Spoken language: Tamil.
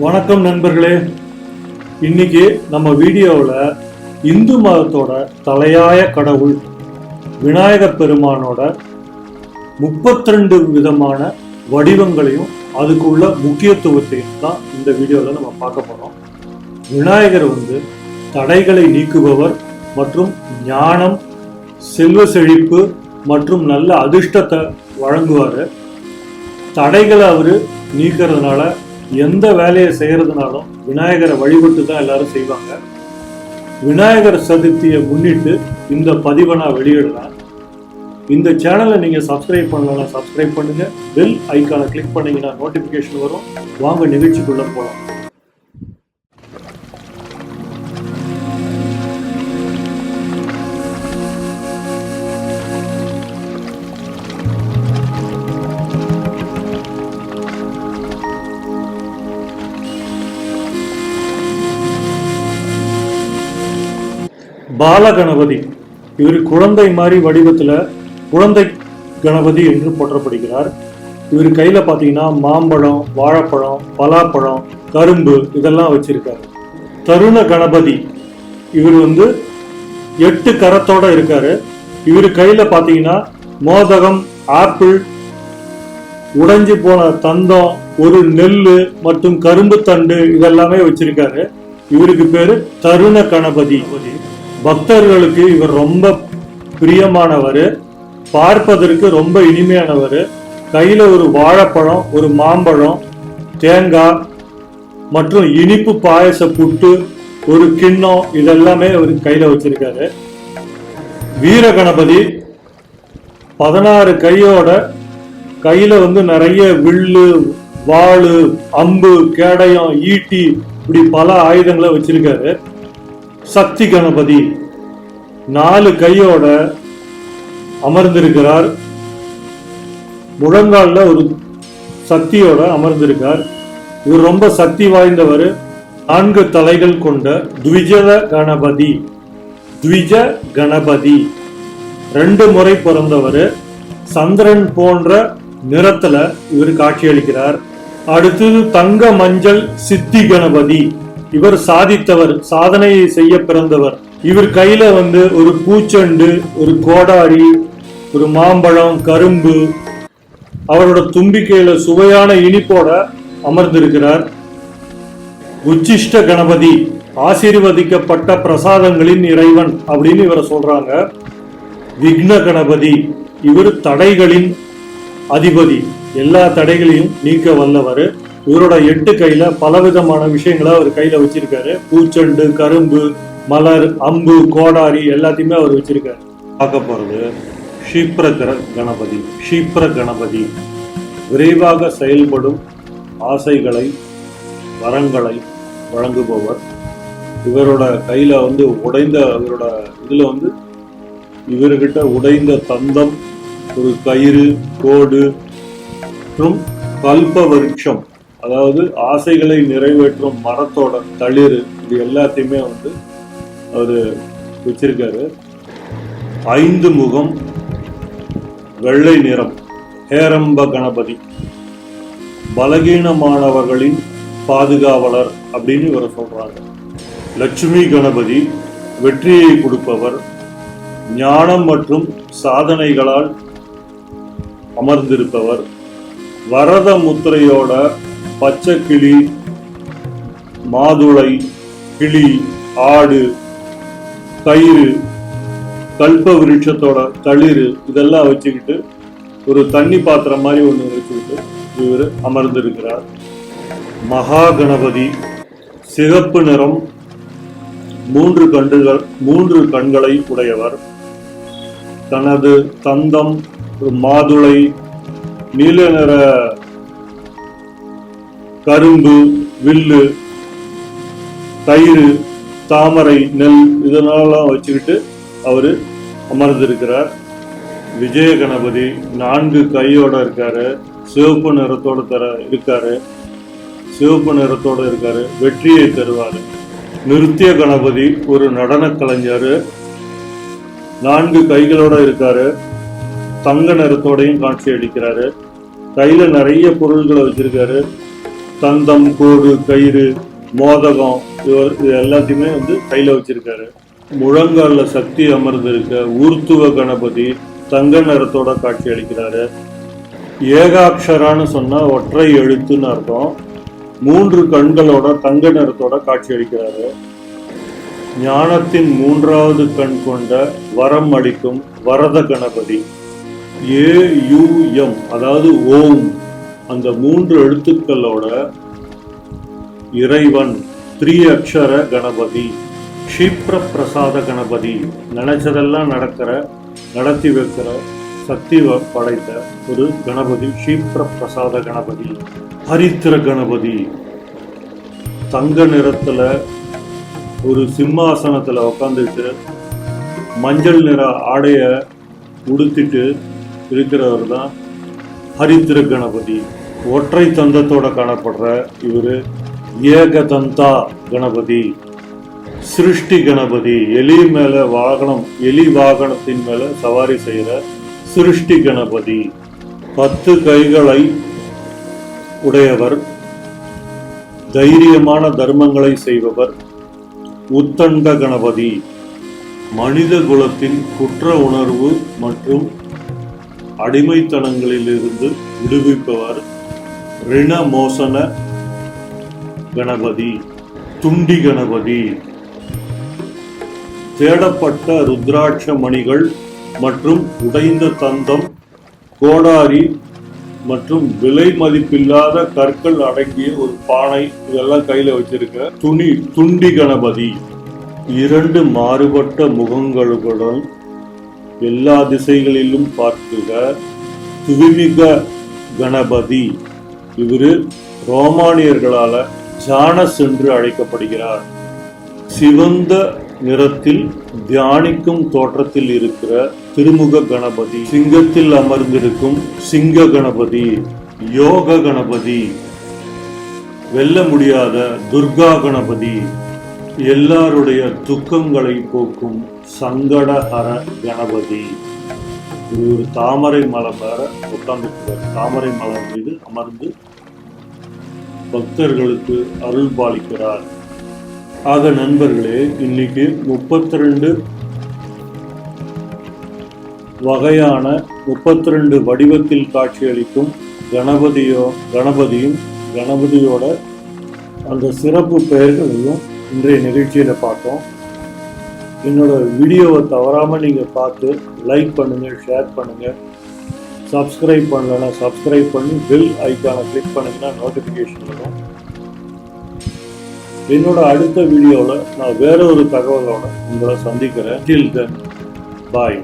வணக்கம் நண்பர்களே. இன்னைக்கு நம்ம வீடியோவில் இந்து மதத்தோட தலையாய கடவுள் விநாயகர் பெருமானோட 32 விதமான வடிவங்களையும் அதுக்குள்ள முக்கியத்துவத்தையும் தான் இந்த வீடியோவில் நம்ம பார்க்க போகிறோம் விநாயகர் வந்து தடைகளை நீக்குபவர் மற்றும் ஞானம் செல்வ செழிப்பு மற்றும் நல்ல அதிர்ஷ்டத்தை வழங்குவார். தடைகளை அவர் நீக்கிறதுனால எந்த வேலையை செய்யறதுனாலும் விநாயகரை வழிபட்டு தான் எல்லாரும் செய்வாங்க. விநாயகர் சதுர்த்தியை முன்னிட்டு இந்த பதிவை நான் வெளியிடுறேன். இந்த சேனலை நீங்க சப்ஸ்கிரைப் பண்ணலன்னா சப்ஸ்கிரைப் பண்ணுங்க. பெல் ஐக்கானை கிளிக் பண்ணீங்கன்னா நோட்டிஃபிகேஷன் வரும். வாங்க நிகழ்ச்சிக்குள்ளே போகலாம் பாலகணபதி. இவர் குழந்தை மாதிரி வடிவத்தில் குழந்தை கணபதி என்று போற்றப்படுகிறார். இவர் கையில் பார்த்தீங்கன்னா மாம்பழம் வாழைப்பழம் பலாப்பழம் கரும்பு இதெல்லாம் வச்சிருக்காரு. தருண கணபதி. இவர் வந்து எட்டு கரத்தோட இருக்காரு. இவர் கையில் பார்த்தீங்கன்னா மோதகம் ஆப்பிள் உடைஞ்சு போன தந்தம் ஒரு நெல் மற்றும் கரும்பு தண்டு இதெல்லாமே வச்சிருக்காரு. இவருக்கு பேரு தருண கணபதி. பக்தர்களுக்கு இவர் ரொம்ப பிரியமானவர். பார்ப்பதற்கு ரொம்ப இனிமையானவர். கையில் ஒரு வாழைப்பழம் ஒரு மாம்பழம் தேங்காய் மற்றும் இனிப்பு பாயச புட்டு ஒரு கிண்ணம் இதெல்லாமே அவர் கையில் வச்சிருக்காரு. வீர கணபதி பதினாறு கையோட கையில் வந்து நிறைய வில்லு வாழு அம்பு கேடயம் ஈட்டி இப்படி பல ஆயுதங்களை வச்சிருக்காரு. சக்தி கணபதி. நாலு கையோட அமர்ந்திருக்கிறார். முழங்கால ஒரு சக்தியோட அமர்ந்திருக்கார். இவர் ரொம்ப சக்தி வாய்ந்தவர். நான்கு தலைகள் கொண்ட த்விஜத கணபதி. த்விஜ கணபதி. ரெண்டு முறை பிறந்தவர். சந்திரன் போன்ற நிறத்துல இவர் காட்சியளிக்கிறார். அடுத்தது தங்க மஞ்சள் சித்தி கணபதி. இவர் சாதித்தவர் சாதனையை செய்ய பிறந்தவர். இவர் கையில வந்து ஒரு பூச்செண்டு ஒரு கோடாரி ஒரு மாம்பழம் கரும்பு அவரோட தும்பிக்கையில சுவையான இனிப்போட அமர்ந்திருக்கிறார். உச்சிஷ்ட கணபதி ஆசீர்வதிக்கப்பட்ட பிரசாதங்களின் இறைவன் அப்படின்னு இவரை சொல்றாங்க. விக்ன கணபதி இவர் தடைகளின் அதிபதி. எல்லா தடைகளையும் நீக்க வல்லவர். இவரோட எட்டு கையில பலவிதமான விஷயங்களை அவர் கையில வச்சிருக்காரு. பூச்செண்டு கரும்பு மலர் அம்பு கோடாரி எல்லாத்தையுமே அவர் வச்சிருக்காரு. பார்க்க போறது ஷீப்ர கணபதி ஷீப்ர கணபதி. விரைவாக செயல்படும் ஆசைகளை வரங்களை வழங்குபவர். இவரோட கையில வந்து உடைந்த இவரோட இதுல வந்து இவர்கிட்ட உடைந்த தந்தம் ஒரு கயிறு கோடு மற்றும் கல்ப விருட்சம். அதாவது ஆசைகளை நிறைவேற்றும் மரத்தோட தளிர் இது எல்லாத்தையுமே வந்து அவர் வச்சிருக்காரு. ஐந்து முகம் வெள்ளை நிறம் ஹேரம்ப கணபதி. பலகீனமானவர்களின் பாதுகாவலர் அப்படின்னு இவரை சொல்றாங்க. லட்சுமி கணபதி வெற்றியை கொடுப்பவர் ஞானம் மற்றும் சாதனைகளால் அமர்ந்திருப்பவர் வரத முத்திரையோட பச்சை கிளி மாதுளை கிளி ஆடு கயிறு கல்ப விருட்சத்தோட தளிர் இதெல்லாம் வச்சுக்கிட்டு ஒரு தண்ணி பாத்திரம் மாதிரி ஒன்று வச்சுக்கிட்டு இவர் அமர்ந்திருக்கிறார். மகா கணபதி சிகப்பு நிறம் மூன்று கண்டுகள் மூன்று கண்களை உடையவர். தனது தந்தம் ஒரு மாதுளை நீல நிற கரும்பு வில்லு தயிர் தாமரை நெல் இதனாலாம் வச்சுக்கிட்டு அவரு அமர்ந்திருக்கிறார். விஜய கணபதி நான்கு கையோட இருக்காரு. சிவப்பு நிறத்தோட தர இருக்காரு. சிவப்பு நிறத்தோட இருக்காரு. வெற்றியை தருவாரு. நிறுத்திய கணபதி ஒரு நடன கலைஞர். நான்கு கைகளோட இருக்காரு. தங்க நிறத்தோடையும் காட்சி அளிக்கிறாரு. கையில நிறைய பொருள்களை வச்சிருக்காரு. தந்தம் கோடு கயிறு மோதகம் இவர் இது எல்லாத்தையுமே வந்து கையில வச்சிருக்காரு. முழங்கால சக்தி அமர்ந்திருக்க ஊர்த்துவ கணபதி தங்க நிறத்தோட காட்சி அளிக்கிறாரு. ஏகாட்சரான்னு சொன்னா ஒற்றை எழுத்துன்னு அர்த்தம். மூன்று கண்களோட தங்க நிறத்தோட காட்சி அளிக்கிறாரு. ஞானத்தின் மூன்றாவது கண் கொண்ட வரம் அளிக்கும் வரத கணபதி. ஏ யூஎம் அதாவது ஓம். அந்த மூன்று எழுத்துக்களோட இறைவன் த்ரீ அக்ஷர கணபதி க்ஷீப்ர பிரசாத கணபதி நினைச்சதெல்லாம் நடக்கிற நடத்தி வைக்கிற சக்தி படைத்த ஒரு கணபதி க்ஷீப்ர பிரசாத கணபதி ஹரித்திர கணபதி. தங்க நிறத்தில் ஒரு சிம்மாசனத்தில் உட்காந்துட்டு மஞ்சள் நிற ஆடையை உடுத்திட்டு இருக்கிறவர் தான் ஹரித்திர கணபதி. ஒற்றை தந்தத்தோட காணப்படுற இவரு ஏகதந்தா கணபதி சிருஷ்டி கணபதி எலி மேல வாகனம் எலி வாகனத்தின் மேல சவாரி செய்கிற சிருஷ்டி கணபதி. பத்து கைகளை உடையவர் தைரியமான தர்மங்களை செய்பவர் உத்தண்ட கணபதி. மனித குலத்தின் குற்ற உணர்வு மற்றும் அடிமைத்தனங்களிலிருந்து விடுவிப்பவர் ரிண மோசன கணபதி துண்டி கணபதி. தேடப்பட்ட ருத்ராட்ச மணிகள் மற்றும் உடைந்த தந்தம் கோடாரி மற்றும் விலை மதிப்பில்லாத கற்கள் அடங்கிய ஒரு பானை இதெல்லாம் கையில வச்சிருக்க. துணி துண்டி கணபதி. இரண்டு மாறுபட்ட முகங்களுடன் எல்லா திசைகளிலும் பார்க்குக துவிமிக கணபதி. இவரு ரோமானியர்களால ஜானஸ் என்று அழைக்கப்படுகிறார். சிவந்த நிறத்தில் தியானிக்கும் தோற்றத்தில் இருக்கிற திருமுக கணபதி சிங்கத்தில் அமர்ந்திருக்கும் சிங்க கணபதி யோக கணபதி வெல்ல முடியாத துர்கா கணபதி எல்லாருடைய துக்கங்களை போக்கும் சங்கடஹர கணபதி. இது ஒரு தாமரை மலை மேல உட்கார்ந்துருக்கிறார் தாமரை மலர் மீது அமர்ந்து பக்தர்களுக்கு அருள் பாலிக்கிறார். ஆக நண்பர்களே இன்னைக்கு முப்பத்தி ரெண்டு வகையான முப்பத்தி ரெண்டு வடிவத்தில் காட்சியளிக்கும் கணபதியோ கணபதியும் கணபதியோட அந்த சிறப்பு பெயர்களையும் இன்றைய நிகழ்ச்சியில பார்த்தோம். என்னோட வீடியோவை தவறாமல் நீங்கள் பார்த்து லைக் பண்ணுங்கள் ஷேர் பண்ணுங்கள் சப்ஸ்கிரைப் பண்ணலன்னா சப்ஸ்கிரைப் பண்ணி பெல் ஐக்கானை கிளிக் பண்ணீங்கன்னா நோட்டிஃபிகேஷன் வரும். என்னோட அடுத்த வீடியோவில் நான் வேற ஒரு தகவலோட உங்களை சந்திக்கிறேன். டில் தென் பாய்